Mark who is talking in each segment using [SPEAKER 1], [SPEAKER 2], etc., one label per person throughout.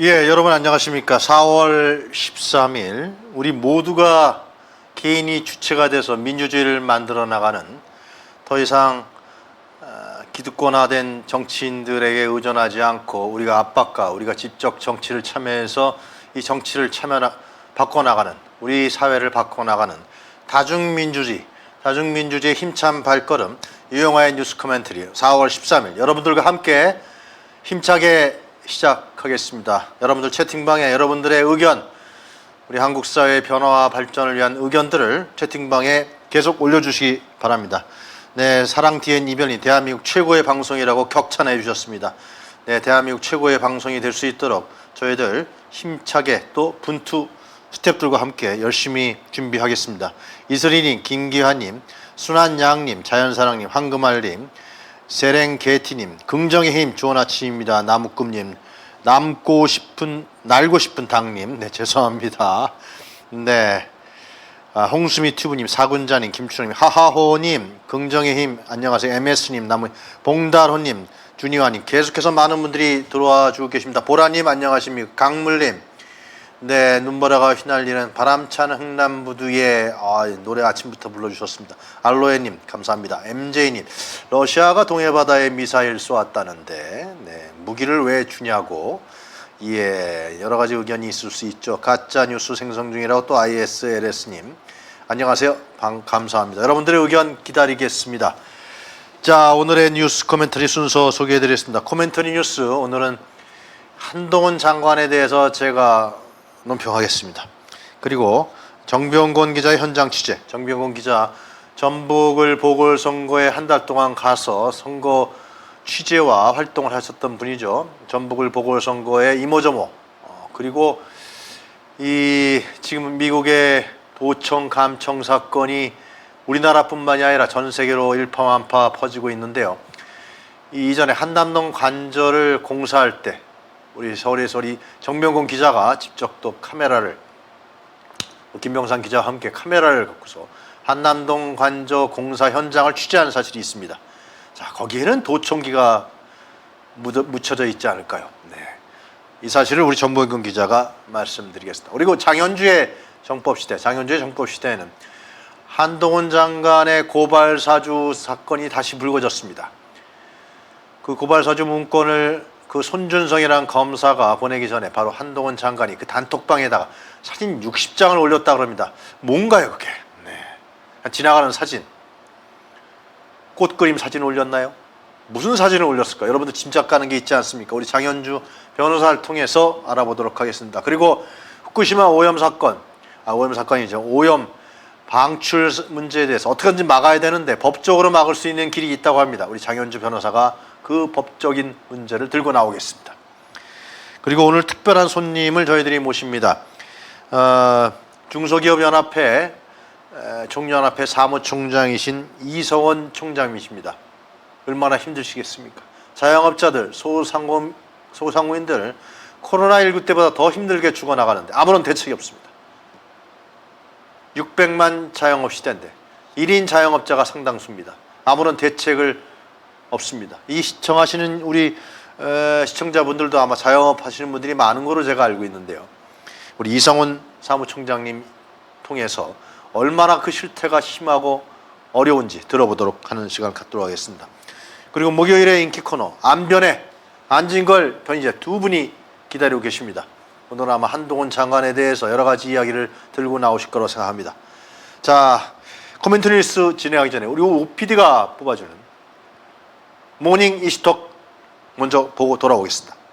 [SPEAKER 1] 예, 여러분 안녕하십니까. 4월 13일 우리 모두가 개인이 주체가 돼서 민주주의를 만들어 나가는 더 이상 어, 기득권화된 정치인들에게 의존하지 않고 우리가 압박과 우리가 직접 정치를 참여해서 이 정치를 참여 바꿔 나가는 우리 사회를 바꿔 나가는 다중민주주의 다중민주주의의 힘찬 발걸음 유영화의 뉴스 코멘터리 4월 13일 여러분들과 함께 힘차게 시작하겠습니다. 여러분들 채팅방에 여러분들의 의견, 우리 한국 사회의 변화와 발전을 위한 의견들을 채팅방에 계속 올려주시기 바랍니다. 네, 사랑 뒤엔 이별이 대한민국 최고의 방송이라고 격찬해 주셨습니다. 네, 대한민국 최고의 방송이 될 수 있도록 저희들 힘차게 또 분투 스탭들과 함께 열심히 준비하겠습니다. 이슬이님, 김기환님, 순한양님, 자연사랑님, 황금알님, 세랭게티님, 긍정의 힘, 좋은 아침입니다. 나무꿈님, 남고 싶은, 날고 싶은 당님, 네, 죄송합니다. 네. 아, 홍수미 튜브님, 사군자님, 김춘호님, 하하호님, 긍정의 힘, 안녕하세요. MS님, 나무, 봉달호님, 주니와님, 계속해서 많은 분들이 들어와 주고 계십니다. 보라님, 안녕하십니까. 강물님, 네, 눈보라가 휘날리는 바람찬 흥남부두의 아, 노래 아침부터 불러주셨습니다. 알로에님 감사합니다. MJ님 러시아가 동해바다에 미사일 쏘았다는데 네, 무기를 왜 주냐고 예 여러 가지 의견이 있을 수 있죠. 가짜 뉴스 생성 중이라고 또 ISLS님 안녕하세요. 방, 감사합니다. 여러분들의 의견 기다리겠습니다. 자 오늘의 뉴스 코멘터리 순서 소개해드리겠습니다. 코멘터리 뉴스 오늘은 한동훈 장관에 대해서 제가 논평하겠습니다. 그리고 정병곤 기자의 현장 취재. 정병곤 기자 전북을 보궐선거에 한 달 동안 가서 선거 취재와 활동을 하셨던 분이죠. 전북을 보궐선거의 이모저모. 어, 그리고 이 지금 미국의 도청 감청 사건이 우리나라뿐만이 아니라 전 세계로 일파만파 퍼지고 있는데요. 이 이전에 한남동 관절을 공사할 때 우리 서울에서 우리 정명곤 기자가 직접 또 카메라를 김병산 기자와 함께 카메라를 갖고서 한남동 관저 공사 현장을 취재한 사실이 있습니다. 자 거기에는 도청기가 묻어, 묻혀져 있지 않을까요? 네. 이 사실을 우리 정보경 기자가 말씀드리겠습니다. 그리고 장현주의 정법 시대, 장현주의 정법 시대에는 한동훈 장관의 고발 사주 사건이 다시 불거졌습니다. 그 고발 사주 문건을 그 손준성이라는 검사가 보내기 전에 바로 한동훈 장관이 그 단톡방에다가 사진 60장을 올렸다 그럽니다. 뭔가요 그게? 네. 지나가는 사진. 꽃 그림 사진 올렸나요? 무슨 사진을 올렸을까? 여러분들 짐작 가는 게 있지 않습니까? 우리 장현주 변호사를 통해서 알아보도록 하겠습니다. 그리고 후쿠시마 오염 사건, 아 오염 사건이죠. 오염 방출 문제에 대해서 어떻게든지 막아야 되는데 법적으로 막을 수 있는 길이 있다고 합니다. 우리 장현주 변호사가 그 법적인 문제를 들고 나오겠습니다. 그리고 오늘 특별한 손님을 저희들이 모십니다. 어, 중소기업연합회 총연합회 사무총장이신 이성원 총장이십니다. 얼마나 힘드시겠습니까? 자영업자들, 소상공, 소상공인들 코로나19 때보다 더 힘들게 죽어나가는데 아무런 대책이 없습니다. 600만 자영업 시대인데 1인 자영업자가 상당수입니다. 아무런 대책을 없습니다. 이 시청하시는 우리 에, 시청자분들도 아마 자영업 하시는 분들이 많은 거로 제가 알고 있는데요. 우리 이성훈 사무총장님 통해서 얼마나 그 실태가 심하고 어려운지 들어보도록 하는 시간 갖도록 하겠습니다. 그리고 목요일에 인기 코너 안변에 안진걸 변희재 두 분이 기다리고 계십니다. 오늘 아마 한동훈 장관에 대해서 여러 가지 이야기를 들고 나오실 거라고 생각합니다. 자, 코멘트 뉴스 진행하기 전에 우리 OPD가 뽑아주는 모닝 이시톡 먼저 보고 돌아오겠습니다.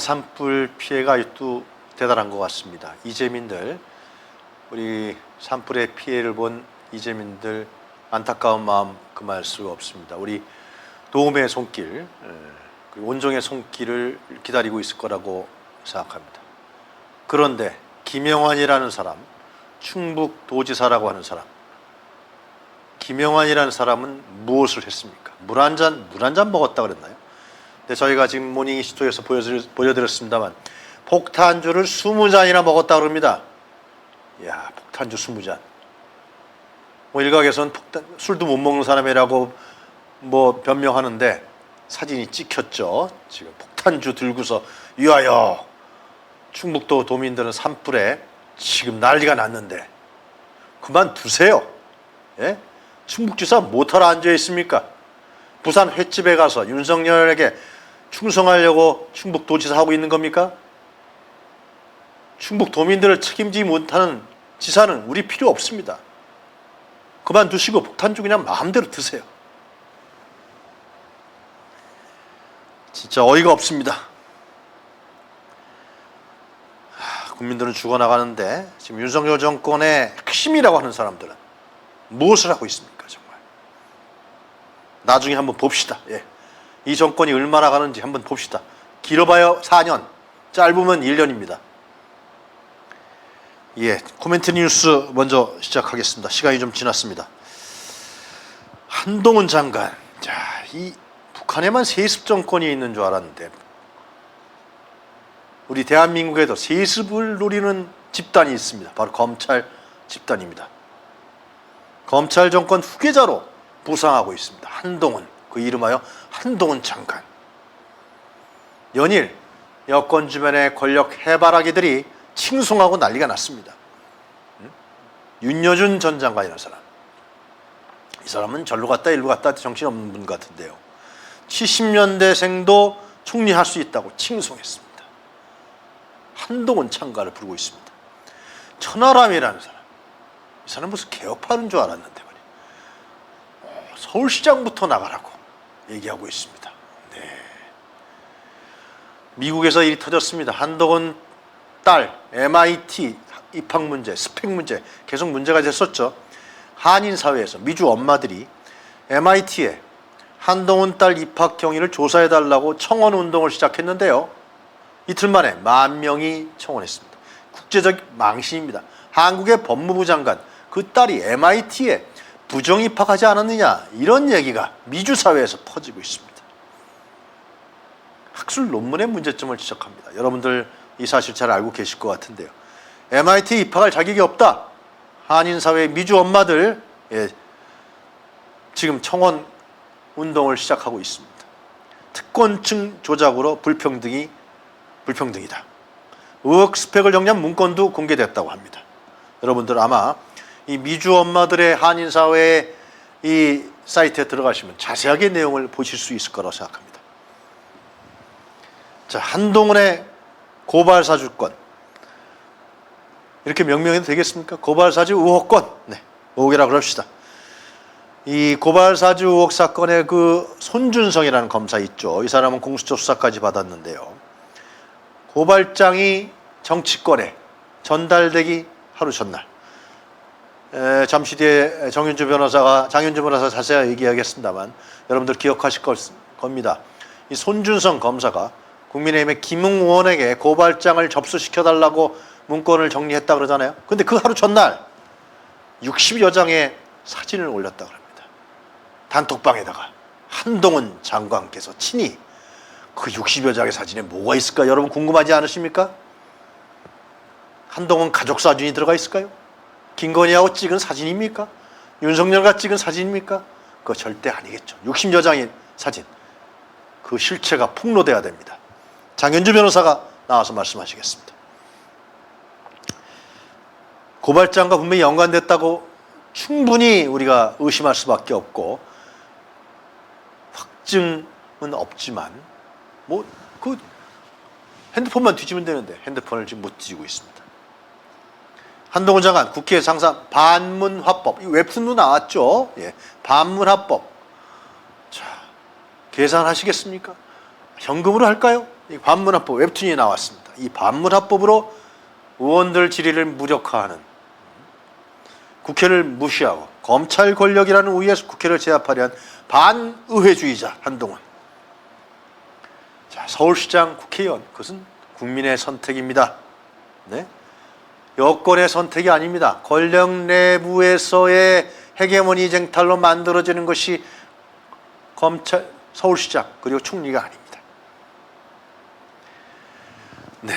[SPEAKER 1] 산불 피해가 또 대단한 것 같습니다. 이재민들 우리 산불의 피해를 본 이재민들 안타까운 마음 금할 수가 없습니다. 우리 도움의 손길, 에, 그 온종의 손길을 기다리고 있을 거라고 생각합니다. 그런데 김영환이라는 사람, 충북 도지사라고 하는 사람, 김영환이라는 사람은 무엇을 했습니까? 물 한 잔, 물 한 잔 먹었다 그랬나요? 근데 저희가 지금 모닝 시토에서 보여드렸, 보여드렸습니다만 폭탄주를 20잔이나 먹었다 그럽니다. 야, 폭탄주 20잔. 뭐 일각에서는 폭탄, 술도 못 먹는 사람이라고 뭐 변명하는데 사진이 찍혔죠. 지금 폭탄주 들고서 위하여 충북도 도민들은 산불에 지금 난리가 났는데 그만 두세요. 예? 충북지사 못하러 앉아 있습니까? 부산 횟집에 가서 윤석열에게 충성하려고 충북도지사 하고 있는 겁니까? 충북 도민들을 책임지지 못하는 지사는 우리 필요 없습니다. 그만두시고 폭탄주 그냥 마음대로 드세요. 진짜 어이가 없습니다. 하, 국민들은 죽어나가는데 지금 윤석열 정권의 핵심이라고 하는 사람들은 무엇을 하고 있습니까 정말 나중에 한번 봅시다 예. 이 정권이 얼마나 가는지 한번 봅시다. 길어봐야 4년. 짧으면 1년입니다. 예 코멘트 뉴스 먼저 시작하겠습니다. 시간이 좀 지났습니다. 한동훈 장관. 자 이 북한에만 세습 정권이 있는 줄 알았는데 우리 대한민국에도 세습을 노리는 집단이 있습니다. 바로 검찰 집단입니다. 검찰 정권 후계자로 부상하고 있습니다. 한동훈 그 이름하여 한동훈 장관. 연일 여권 주변의 권력 해바라기들이 칭송하고 난리가 났습니다. 응? 윤여준 전 장관이라는 사람. 이 사람은 절로 갔다 일로 갔다 정신없는 분 같은데요. 70년대생도 총리할 수 있다고 칭송했습니다. 한동훈 창가를 부르고 있습니다. 천하람이라는 사람. 이 사람 무슨 개업하는 줄 알았는데 말이야. 어, 서울시장부터 나가라고 얘기하고 있습니다. 네. 미국에서 일이 터졌습니다. 한덕원 딸 MIT 입학 문제, 스펙 문제 계속 문제가 됐었죠. 한인 사회에서 미주 엄마들이 MIT에 한동훈 딸 입학 경위를 조사해 달라고 청원 운동을 시작했는데요. 이틀 만에 만 명이 청원했습니다. 국제적 망신입니다. 한국의 법무부 장관 그 딸이 MIT에 부정 입학하지 않았느냐 이런 얘기가 미주 사회에서 퍼지고 있습니다. 학술 논문의 문제점을 지적합니다. 여러분들 이 사실 잘 알고 계실 것 같은데요. MIT 입학할 자격이 없다. 한인 사회 미주 엄마들 예, 지금 청원 운동을 시작하고 있습니다. 특권층 조작으로 불평등이 불평등이다. 의혹 스펙을 정리한 문건도 공개됐다고 합니다. 여러분들 아마 이 미주 엄마들의 한인 사회의 이 사이트에 들어가시면 자세하게 내용을 보실 수 있을 거라고 생각합니다. 자, 한동훈의 고발 사주권 이렇게 명명해도 되겠습니까? 고발 사주 의혹권, 네, 의혹이라 그럽시다. 이 고발 사주 의혹 사건의 그 손준성이라는 검사 있죠. 이 사람은 공수처 수사까지 받았는데요. 고발장이 정치권에 전달되기 하루 전날 에, 잠시 뒤에 정윤주 변호사가 장윤주 변호사 자세히 얘기하겠습니다만 여러분들 기억하실 걸, 겁니다. 이 손준성 검사가 국민의힘의 김웅 의원에게 고발장을 접수시켜 달라고 문건을 정리했다 그러잖아요. 근데 그 하루 전날 60여 장의 사진을 올렸다 그럽니다. 단톡방에다가 한동훈 장관께서 친히 그 60여 장의 사진에 뭐가 있을까 여러분 궁금하지 않으십니까? 한동훈 가족 사진이 들어가 있을까요? 김건희하고 찍은 사진입니까? 윤석열과 찍은 사진입니까? 그거 절대 아니겠죠. 60여 장의 사진. 그 실체가 폭로돼야 됩니다. 장현주 변호사가 나와서 말씀하시겠습니다. 고발장과 분명히 연관됐다고 충분히 우리가 의심할 수밖에 없고 확증은 없지만 뭐 그 핸드폰만 뒤지면 되는데 핸드폰을 지금 못 뒤지고 있습니다. 한동훈 장관 국회 상사 반문화법 이 웹툰도 나왔죠. 예, 반문화법. 자 계산하시겠습니까? 현금으로 할까요? 이 반문화법 웹툰이 나왔습니다. 이 반문화법으로 의원들 질의를 무력화하는 국회를 무시하고 검찰 권력이라는 우위에서 국회를 제압하려 한 반의회주의자 한동훈. 자, 서울시장 국회의원 그것은 국민의 선택입니다. 네? 여권의 선택이 아닙니다. 권력 내부에서의 헤게모니 쟁탈로 만들어지는 것이 검찰 서울시장 그리고 총리가 아닙니다. 네,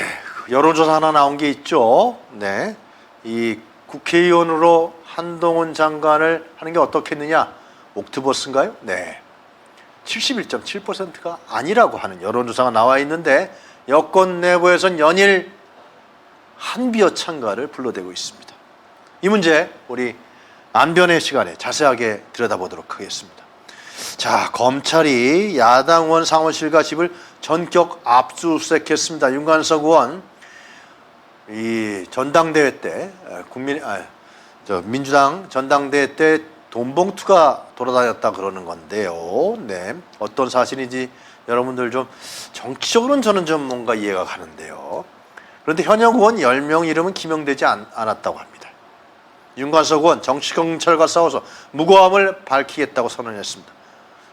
[SPEAKER 1] 여론조사 하나 나온 게 있죠. 네, 이 국회의원으로 한동훈 장관을 하는 게 어떻겠느냐? 옥트버스인가요? 네, 71.7%가 아니라고 하는 여론조사가 나와 있는데 여권 내부에선 연일 한비어 참가를 불러대고 있습니다. 이 문제 우리 안변의 시간에 자세하게 들여다보도록 하겠습니다. 자, 검찰이 야당 의원 상원실과 집을 전격 압수수색했습니다. 윤관석 의원 이 전당대회 때 에, 국민 아, 저 민주당 전당대회 때 돈봉투가 돌아다녔다 그러는 건데요. 네, 어떤 사실인지 여러분들 좀 정치적으로는 저는 좀 뭔가 이해가 가는데요. 그런데 현역 의원 10명 이름은 기명되지 않, 않았다고 합니다. 윤관석 의원 정치경찰과 싸워서 무고함을 밝히겠다고 선언했습니다.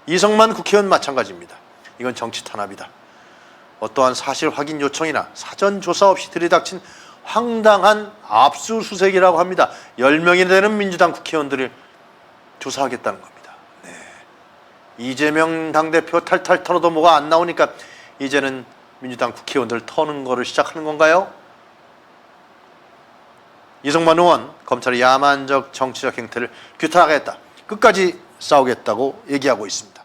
[SPEAKER 1] 이성만 국회의원 마찬가지입니다. 이건 정치 탄압이다. 어떠한 사실 확인 요청이나 사전 조사 없이 들이닥친 황당한 압수수색이라고 합니다. 10명이 되는 민주당 국회의원들을 조사하겠다는 겁니다. 네. 이재명 당대표 탈탈 털어도 뭐가 안 나오니까 이제는 민주당 국회의원들 터는 거를 시작하는 건가요? 이성만 의원 검찰의 야만적 정치적 행태를 규탄하겠다. 끝까지 싸우겠다고 얘기하고 있습니다.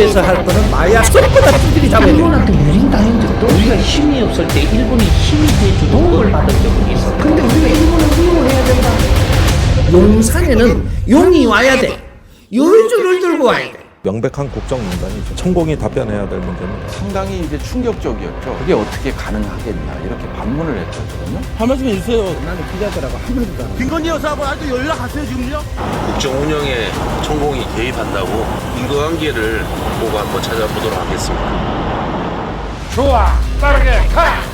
[SPEAKER 2] 정부에서 할 거는 마약 쏙보다 두들이 잡아야 돼.
[SPEAKER 3] 일본한테 당한 적도 우리가 힘이 없을 때 일본이 힘이 돼주는 도움을 받은 적은 있어. 근데 우리가 일본을 이용해야 된다.
[SPEAKER 2] 용산에는 용이 와야 돼. 요주를 들고 와야 돼.
[SPEAKER 4] 명백한 국정농단이죠. 천공이 답변해야 될 문제입니다.
[SPEAKER 5] 상당히 이제 충격적이었죠. 그게 어떻게 가능하겠냐 이렇게 반문을 했거든요.
[SPEAKER 2] 한 말씀 해주세요. 나는 기자들하고 한 번도 안
[SPEAKER 6] 김건희 여사하고 아직도 연락하세요 지금요?
[SPEAKER 7] 국정 운영에 천공이 개입한다고 인과관계를 보고 한번 찾아보도록 하겠습니다.
[SPEAKER 6] 좋아 빠르게 가